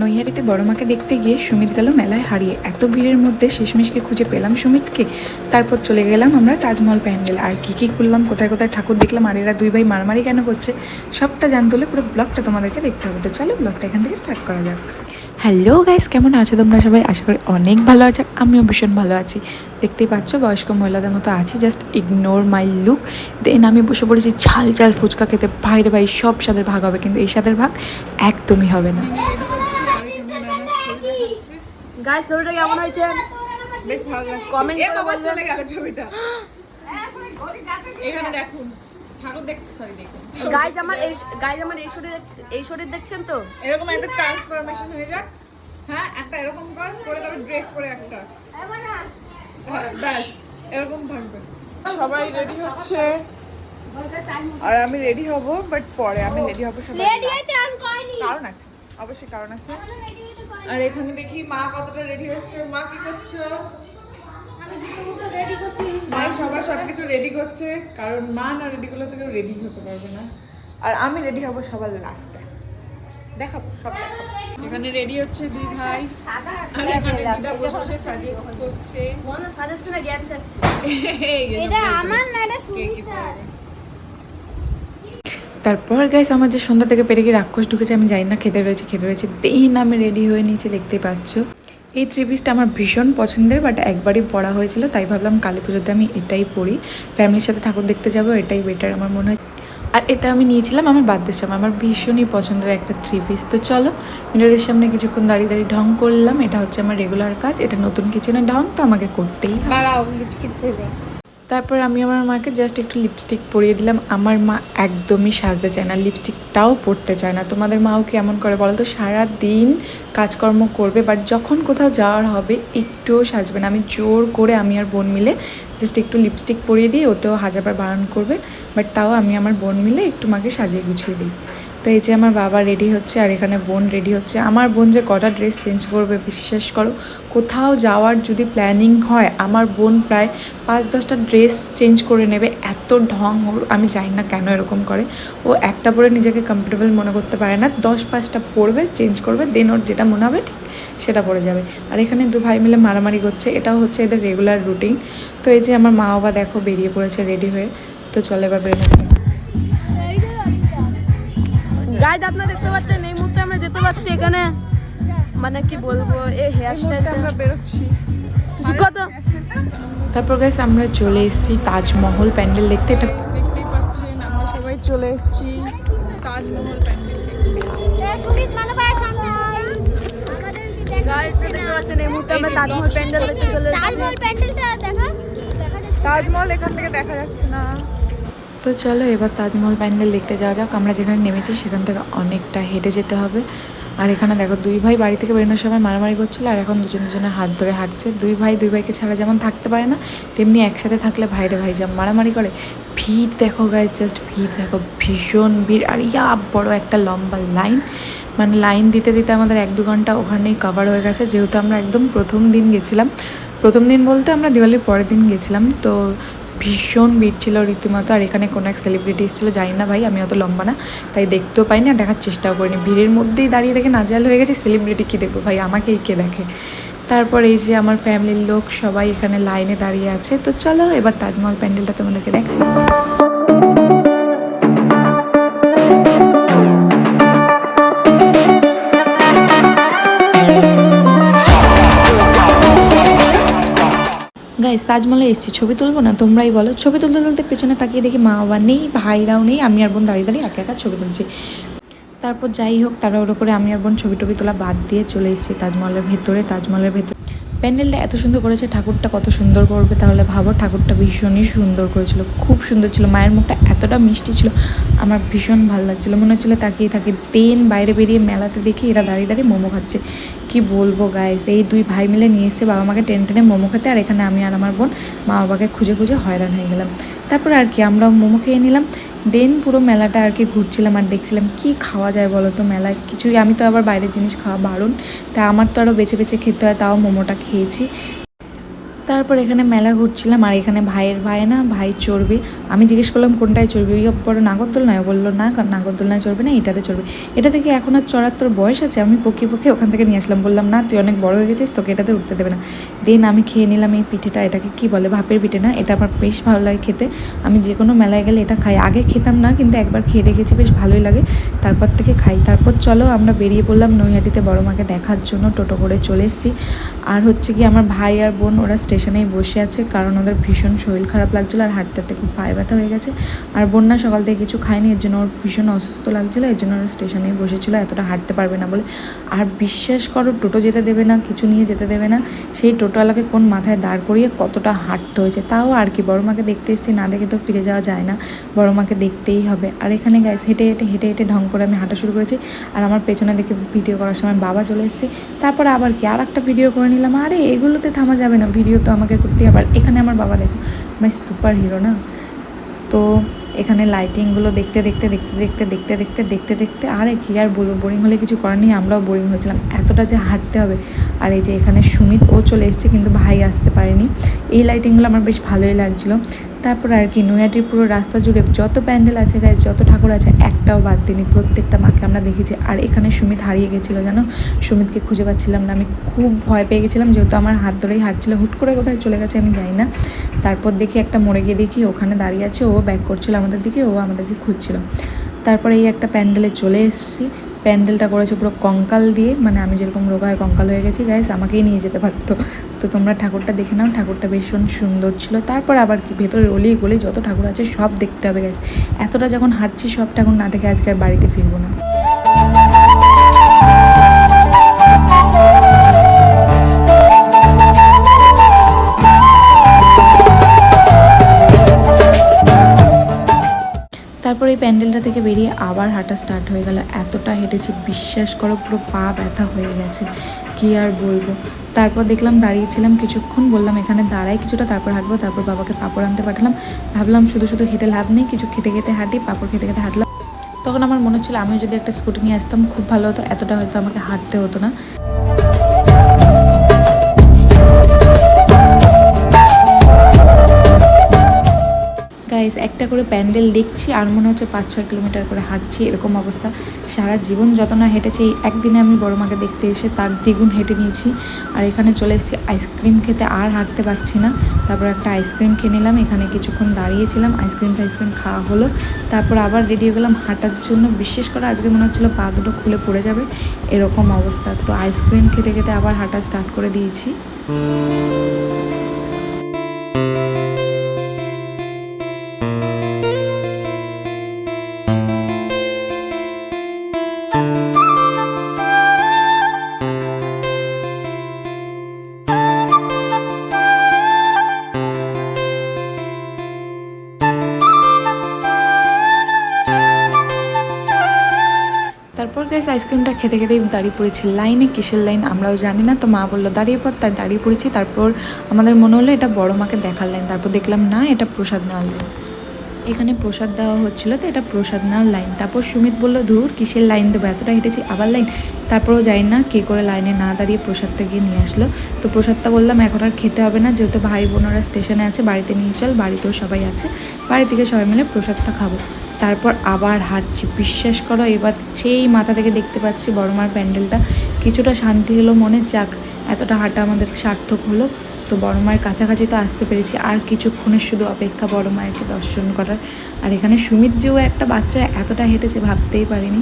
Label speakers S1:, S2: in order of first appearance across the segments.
S1: নৈহারিতে বড় মাকে দেখতে গিয়ে সুমিত গেল মেলায় হারিয়ে। এত ভিড়ের মধ্যে শেষমেশকে খুঁজে পেলাম সুমিতকে। তারপর চলে গেলাম আমরা তাজমহল প্যান্ডেল। আর কী কী করলাম কোথায় কোথায় ঠাকুর দেখলাম, আর এরা দুই ভাই মারামারি কেন করছে, সবটা জানতে হলে পুরো ব্লগটা তোমাদেরকে দেখতে হবে। তো চলো ব্লগটা এখান থেকে স্টার্ট করা যাক। হ্যালো গাইস কেমন আছো তোমরা সবাই? আশা করি অনেক ভালো আছো, আমিও ভীষণ ভালো আছি। দেখতেই পাচ্ছ, বয়স্ক মহিলাদের মতো আছি just ignore my look then আমি বসে পড়েছি, ঝাল ঝাল ফুচকা খেতে। ভাইরে ভাই, সব স্বাদের ভাগ হবে, কিন্তু এই স্বাদের ভাগ একদমই হবে না।
S2: গাইস ছবিটা কেমন হয়েছে?
S3: বেশ ভালো লাগছে।
S2: Comment
S3: এ বাবা চলে গেল ছবিটা। এখানে দেখুন। ঠাকুর দেখ সরি দেখুন।
S2: গাইজ আমার এই গাইজ আমার এই শরীর এই শরীর দেখছেন তো?
S3: এরকম একটা ট্রান্সফরমেশন হয়ে যাক। হ্যাঁ একটা এরকম কর তারপর ড্রেস পরে একটা। হ্যাঁ, ব্যাস এরকম থাকবে। সবাই রেডি হচ্ছে। আর আমি রেডি হব বাট পরে আমি রেডি হব সবাই। কারণ আছে। অবশ্যই কারণ আছে। আর এখানে দেখি মা কতটা রেডি হচ্ছে। মা কি করছ? মা সবাই সবকিছু রেডি করছে। কারণ মা না রেডি করলে তো কেউ রেডি হতে পারবে না। আর আমি রেডি হব সবার লাস্টে দেখাবো সব দেখাবো এখানে রেডি হচ্ছে দুই ভাই। আর এখানে দিদা বসে বসে সাজেস্ট করছে।
S2: মনে সাজাচ্ছে না জ্ঞান চাচ্ছে।
S4: এটা আমার না এটা
S3: পরবে।
S1: তারপর গাইস আমার যে সন্ধ্যা থেকে পেরে গিয়ে রাক্ষস ঢুকেছে, আমি জানি না খেতে রয়েছে খেতে রয়েছে। দেন আমি রেডি হয়ে নিয়েছি দেখতে পাচ্ছ। এই থ্রি পিসটা আমার ভীষণ পছন্দের বাট একবারই পড়া হয়েছিল, তাই ভাবলাম কালী পুজোতে আমি এটাই পড়ি। ফ্যামিলির সাথে ঠাকুর দেখতে যাব, এটাই বেটার আমার মনে হয়। আর এটা আমি নিয়েছিলাম আমার বার্থডের সময় আমার ভীষণই পছন্দের একটা থ্রি পিস তো চলো, মিররের সামনে কিছুক্ষণ দাঁড়িয়ে দাঁড়িয়ে ঢং করলাম, এটা হচ্ছে আমার রেগুলার কাজ, এটা নতুন কিছু না, ঢং তো আমাকে করতেই
S3: লিপস্টিক
S1: তারপর আমি আমার মাকে জাস্ট একটু লিপস্টিক পরিয়ে দিলাম। আমার মা একদমই সাজতে চায় না লিপস্টিকটাও পরতে চায় না। তোমাদের মাও কেমন করে বলো তো সারা দিন কাজকর্ম করবে বাট যখন কোথাও যাওয়ার হবে, একটুও সাজবে না। আমি জোর করে আমি আর বোন মিলে জাস্ট একটু লিপস্টিক পরিয়ে দিই ওতেও হাজারবার বারণ করবে বাট তাও আমি আমার বোন মিলে একটু মাকে সাজিয়ে গুছিয়ে দিই। তো এই যে আমার বাবা রেডি হচ্ছে আর এখানে বোন রেডি হচ্ছে। আমার বোন যে কটা ড্রেস চেঞ্জ করবে বিশ্বাস করো, কোথাও যাওয়ার যদি প্ল্যানিং হয়, আমার বোন প্রায় পাঁচ দশটা ড্রেস চেঞ্জ করে নেবে, এত ঢং ওর, আমি জানি না কেন এরকম করে। ও একটা পরে নিজেকে কমফোর্টেবল মনে করতে পারে না, দশ পাঁচটা পরবে চেঞ্জ করবে দেন ওর যেটা মনে হবে ঠিক সেটা পরে যাবে। আর এখানে দু ভাই মিলে মারামারি করছে, এটাও হচ্ছে এদের রেগুলার রুটিন তো এই যে আমার মা বাবা দেখো বেরিয়ে পড়েছে রেডি হয়ে। তো চলে এবার বেরোনো
S2: গাইজ আপনারা দেখতে পাচ্ছেন এই মুহূর্তে আমরা যেতে পারছি এখানে। মানে কি বলব এই হেয়ার স্টাইলটা
S3: আমরা বেরোচ্ছি।
S2: কত
S1: তারপর গাইস আমরা চলে এসেছি তাজমহল প্যান্ডেল দেখতে। এটা
S3: দেখতেই পাচ্ছেন আমরা সবাই চলে এসেছি তাজমহল প্যান্ডেল দেখতে।
S4: সুমিত মানে পায় সামনে। আমাদের কি দেখা
S2: গাইজ দেখতে পাচ্ছেন এই মুহূর্তে তাজমহল প্যান্ডেল দেখতে চলে
S4: প্যান্ডেলটা দেখা দেখা
S3: তাজমহল এখান থেকে দেখা যাচ্ছে না।
S1: তো চলো, এবার তাজমহল প্যান্ডেল দেখতে যাওয়া যাক। আমরা যেখানে নেমেছি সেখান থেকে অনেকটা হেঁটে যেতে হবে। আর এখানে দেখো, দুই ভাই বাড়ি থেকে বেরোনোর সময় মারামারি করছিল আর এখন দুজন দুজনে হাত ধরে হাঁটছে। দুই ভাই দুই ভাইকে ছাড়া যেমন থাকতে পারে না, তেমনি একসাথে থাকলে ভাইরে ভাই যেমন মারামারি করে। ভিড় দেখো গাইজ জাস্ট ভিড় দেখো, ভীষণ ভিড়। আর ইয়া, বড় একটা লম্বা লাইন মানে লাইন দিতে দিতে আমাদের এক দু ঘণ্টা ওখানেই কভার হয়ে গেছে। যেহেতু আমরা একদম প্রথম দিন গেছিলাম, প্রথম দিন বলতে আমরা দিওয়ালির পরের দিন গেছিলাম। তো ভীষণ ভিড় ছিল রীতিমতো, আর এখানে কোনো এক সেলিব্রিটি এসেছিল, জানি না ভাই, আমি অত লম্বা না, তাই দেখতেও পাইনি আর দেখার চেষ্টাও করিনি। ভিড়ের মধ্যেই দাঁড়িয়ে দেখে নাজাল হয়ে গেছে সেলিব্রিটি কী দেখব ভাই আমাকেই কে দেখে? তারপর এই যে আমার ফ্যামিলির লোক সবাই এখানে লাইনে দাঁড়িয়ে আছে, তো চলো এবার তাজমহল প্যান্ডেলটা তোমাদেরকে দেখাই। গাইস তাজমহলে এসেছি, ছবি তুলবো না? তোমরাই বলো। ছবি তুলতে তুলতে পেছনে তাকিয়ে দেখি মা বাবা নেই, ভাইরাও নেই, আমি আর বোন দাঁড়িয়ে দাঁড়িয়ে একা একা ছবি তুলছি। তারপর যাই হোক তারা ওরকম করে আমি আর বোন ছবি টবি তোলা বাদ দিয়ে চলে এসেছি তাজমহলের ভেতরে তাজমহলের ভেতরে। প্যান্ডেলটা এত সুন্দর করেছে, ঠাকুরটা কত সুন্দর করবে, তাহলে ভাবো ঠাকুরটা ভীষণই সুন্দর করেছিল, খুব সুন্দর ছিল, মায়ের মুখটা এতটা মিষ্টি ছিল, আমার ভীষণ ভালো লাগছিল, মনে হচ্ছিল তাকিয়ে থাকি, দেন বাইরে বেরিয়ে মেলাতে দেখি এরা দাঁড়িয়ে দাঁড়িয়ে মোমো খাচ্ছে, কি বলব গাইস এই দুই ভাই মিলে নিয়ে এসে বাবা মাকে টেনে টেনে মোমো খেতে, আর এখানে আমি আর আমার বোন মা বাবাকে খুঁজে খুঁজে হয়রান হয়ে গেলাম, তারপর আর কি আমরা মোমো খেয়ে নিলাম দেন পুরো মেলাটা আর কি ঘুরছিলাম আর দেখছিলাম কি খাওয়া যায় বলো তো মেলায়? কিছুই আমি তো আবার বাইরের জিনিস খাওয়া বারণ। তা আমার তো আরও বেছে বেছে খেতে হয়, তাও মোমোটা খেয়েছি। তারপর এখানে মেলা ঘুরছিলাম, আর এখানে ভাইয়ের ভাই না, ভাই চড়বে। আমি জিজ্ঞেস করলাম, কোনটায় চড়বে? ওই বড় নাগরদোলনায়। বলল, না, কারণ নাগরদোলনায় চড়বে না, এটাতে চড়বে। এটা থেকে এখন আর চড়ার তোর বয়স আছে? আমি পক্ষে পক্ষে ওখান থেকে নিয়ে আসলাম। বললাম, না, তুই অনেক বড় হয়ে গেছিস, তোকে এটাতে উঠতে দেবে না। দেন আমি খেয়ে নিলাম এই পিঠেটা, এটাকে কি বলে, ভাপের পিঠে না, এটা আমার বেশ ভালো লাগে খেতে। আমি যে কোনো মেলায় গেলে এটা খাই। আগে খেতাম না, কিন্তু একবার খেয়ে দেখেছি, বেশ ভালোই লাগে। তারপর থেকে খাই। তারপর চলো, আমরা বেরিয়ে পড়লাম নৈহাটিতে বড় মাকে দেখার জন্য, টোটো করে চলে এসেছি। আর হচ্ছে কি, আমার ভাই আর বোন, ওরা স্টেশনেই বসে আছে কারণ ওদের ভীষণ শরীর খারাপ লাগছিল আর হাঁটতে খুব পায়ে ব্যথা হয়ে গেছে। আর বন্যা সকাল থেকে কিছু খায়নি, এর জন্য ওর ভীষণ অসুস্থ লাগছিল, এর জন্য ওরা স্টেশনেই বসেছিল, এতটা হাঁটতে পারবে না বলে। আর বিশ্বাস করো, টোটো যেতে দেবে না, কিছু নিয়ে যেতে দেবে না। সেই টোটোওয়ালাকে কোন মাথায় দাঁড় করিয়ে কতটা হাঁটতে হয়েছে, তাও আর কি। বড় মাকে দেখতে এসেছি, না দেখে তো ফিরে যাওয়া যায় না। বড় মাকে দেখতেই হবে। আর এখানে গ্যাস হেঁটে হেঁটে হেঁটে হেঁটে ঢং করে আমি হাঁটা শুরু করেছি। আর আমার পেছনে দেখে ভিডিও করার সময় বাবা চলে এসেছে। তারপর আবার কি? আর একটা ভিডিও করে নিলাম। আরে, এগুলোতে থামা যাবে না। ভিডিও তো আমাকে করতেই হবে আর এখানে আমার বাবা দেখো মাই সুপার হিরো না? তো এখানে লাইটিংগুলো দেখতে দেখতে দেখতে দেখতে দেখতে দেখতে দেখতে দেখতে আরে কি আর বলব বোরিং হলে কিছু করার নেই, আমরাও বোরিং হয়েছিলাম। এতটা যে হাঁটতে হবে। আর এই যে এখানে সুমিত, ও চলে এসছে কিন্তু ভাই আসতে পারেনি। এই লাইটিংগুলো আমার বেশ ভালোই লাগছিল। তারপর আর কি নৈয়াটির পুরো রাস্তা জুড়ে যত প্যান্ডেল আছে গাইজ যত ঠাকুর আছে, একটাও বাদ দিনি প্রত্যেকটা মাকে আমরা দেখেছি। আর এখানে সুমিত হারিয়ে গেছিল, জানো? সুমিতকে খুঁজে পাচ্ছিলাম না। আমি খুব ভয় পেয়ে গেছিলাম, যেহেতু আমার হাত ধরেই হাঁটছিল। হুট করে কোথায় চলে গেছে আমি জানি না। তারপর দেখি একটা মরে গিয়ে দেখি ওখানে দাঁড়িয়ে আছে। ও ব্যাক করছিল আমাদের দিকে, ও আমাদেরকে খুঁজছিল। তারপরে এই একটা প্যান্ডেলে চলে এসেছি। প্যান্ডেলটা করেছে পুরো কঙ্কাল দিয়ে। মানে আমি যেরকম রোগা হয় কঙ্কাল হয়ে গেছি গাইস আমাকেই নিয়ে যেতে পারতো। তো তোমরা ঠাকুরটা দেখে নাও, ঠাকুরটা ভীষণ সুন্দর ছিল। তারপর আবার কি ভেতরে অলি গলি যত ঠাকুর আছে সব দেখতে হবে গাইস এতটা যখন হাঁটছি সব ঠাকুর না দেখে আজকে আর বাড়িতে ফিরবো না। তারপর এই প্যান্ডেলটা থেকে বেরিয়ে আবার হাঁটা স্টার্ট হয়ে গেল। এতটা হেঁটেছি, বিশ্বাস করো পুরো পা ব্যথা হয়ে গেছে। কি আর বলব? তারপর দেখলাম দাঁড়িয়েছিলাম কিছুক্ষণ, বললাম এখানে দাঁড়াই কিছুটা, তারপর হাঁটবো, তারপর বাবাকে পাপড় আনতে পাঠালাম। ভাবলাম শুধু শুধু হেঁটে লাভ নেই, কিছু খেতে খেতে হাঁটি, পাপড় খেতে খেতে হাঁটলাম। তখন আমার মনে হচ্ছিল আমি যদি একটা স্কুটি নিয়ে আসতাম, খুব ভালো হতো, এতটা হয়তো আমাকে হাঁটতে হতো না। গাইস একটা করে প্যান্ডেল দেখছি আর মনে হচ্ছে পাঁচ, ছয় কিলোমিটার করে হাঁটছি, এরকম অবস্থা। সারা জীবন যত না হেঁটেছি, একদিনে আমি বড় মাকে দেখতে এসে তার দ্বিগুণ হেঁটে নিয়েছি। আর এখানে চলে এসেছি, আইসক্রিম খেতে আর হাঁটতে পারছি না। তারপর একটা আইসক্রিম খেয়ে নিলাম, এখানে কিছুক্ষণ দাঁড়িয়েছিলাম আইসক্রিম আইসক্রিম খাওয়া হলো। তারপর আবার রেডি হয়ে গেলাম হাঁটার জন্য। বিশেষ করে আজকে মনে হচ্ছিল পা দুটো খুলে পড়ে যাবে, এরকম অবস্থা। তো আইসক্রিম খেতে খেতে আবার হাঁটা স্টার্ট করে দিয়েছি। তারপর আইসক্রিমটা খেতে খেতেই দাঁড়িয়ে পড়েছি। লাইনে কিসের লাইন আমরাও জানি না। তো মা বলল, দাঁড়িয়ে পর তাই দাঁড়িয়ে পড়েছি। তারপর আমাদের মনে হলো, এটা বড় মাকে দেখার লাইন। তারপর দেখলাম, না, এটা প্রসাদ নেওয়ার লাইন। এখানে প্রসাদ দেওয়া হচ্ছিল, তো এটা প্রসাদ নেওয়ার লাইন। তারপর সুমিত বলল, ধুর, কিসের লাইন দেবো? এতটা হেঁটেছি, আবার লাইন। তারপরেও যাই না কে করে লাইনে না দাঁড়িয়ে প্রসাদটা গিয়ে নিয়ে আসলো। তো প্রসাদটা বললাম, এখন আর খেতে হবে না, যেহেতু ভাই বোনেরা স্টেশনে আছে, বাড়িতে নিয়ে চল, বাড়িতেও সবাই আছে। বাড়ি থেকে সবাই মিলে প্রসাদটা খাব। তারপর আবার হাঁটছি। বিশ্বাস করো, এবার সেই মাথা থেকে দেখতে পাচ্ছি বড়মার প্যান্ডেলটা। কিছুটা শান্তি হলো মনে, যাক, এতটা হাঁটা আমাদের সার্থক হলো। তো বড় মায়ের কাছাকাছি তো আসতে পেরেছি। আর কিছুক্ষণের শুধু অপেক্ষা বড় মায়েরকে দর্শন করার। আর এখানে সুমিত যেও একটা বাচ্চা, এতটা হেঁটেছে ভাবতেই পারিনি।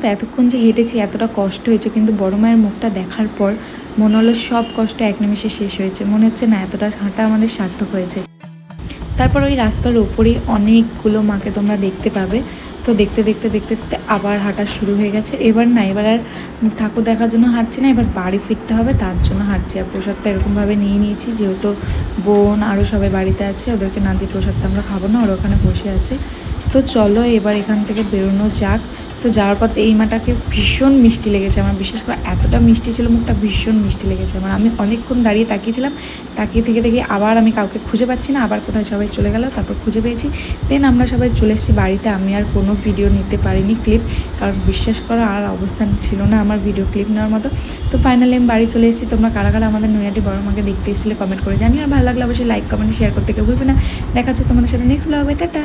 S1: তো এতক্ষণ যে হেঁটেছি, এতটা কষ্ট হয়েছে, কিন্তু বড় মায়ের মুখটা দেখার পর মনে হলো সব কষ্ট এক নিমিষে শেষ হয়েছে। মনে হচ্ছে না, এতটা হাঁটা আমাদের সার্থক হয়েছে। তারপর ওই রাস্তার ওপরেই অনেকগুলো মাকে তোমরা দেখতে পাবে। তো দেখতে দেখতে দেখতে দেখতে আবার হাঁটা শুরু হয়ে গেছে। এবার না, এবার আর ঠাকুর দেখার জন্য হাঁটছি না, এবার বাড়ি ফিরতে হবে, তার জন্য হাঁটছি। আর প্রসাদটা এরকমভাবে নিয়ে নিয়েছি, যেহেতু বোন আরও সবাই বাড়িতে আছে, ওদেরকে না দিয়ে প্রসাদটা আমরা খাব না, ওরা ওখানে বসে আছে। তো চলো এবার এখান থেকে বেরোনো যাক। তো যাওয়ার পথে এই মাটাকে ভীষণ মিষ্টি লেগেছে আমার। বিশেষ করে এতটা মিষ্টি ছিল, মুখটা ভীষণ মিষ্টি লেগেছে আমার। আমি অনেকক্ষণ দাঁড়িয়ে তাকিয়েছিলাম, তাকিয়ে থেকে থেকে আবার আমি কাউকে খুঁজে পাচ্ছি না, আবার কোথায় সবাই চলে গেল, তারপর খুঁজে পেয়েছি। দেন আমরা সবাই চলে এসেছি বাড়িতে। আমি আর কোনো ভিডিও নিতে পারিনি ক্লিপ কারণ বিশ্বাস করো আর অবস্থান ছিল না আমার ভিডিও ক্লিপ নেওয়ার মতো। তো ফাইনালি আমি বাড়ি চলে এসেছি। তোমরা কারা কারা আমাদের নৈয়াটি বড় মাকে দেখতে এসেছিলে কমেন্ট করে জানি আর ভালো লাগলে অবশ্যই লাইক কমেন্ট শেয়ার করতে কেউ ভুলবে না। দেখা হচ্ছে তোমাদের সাথে নেক্সট ব্লগে টাটা!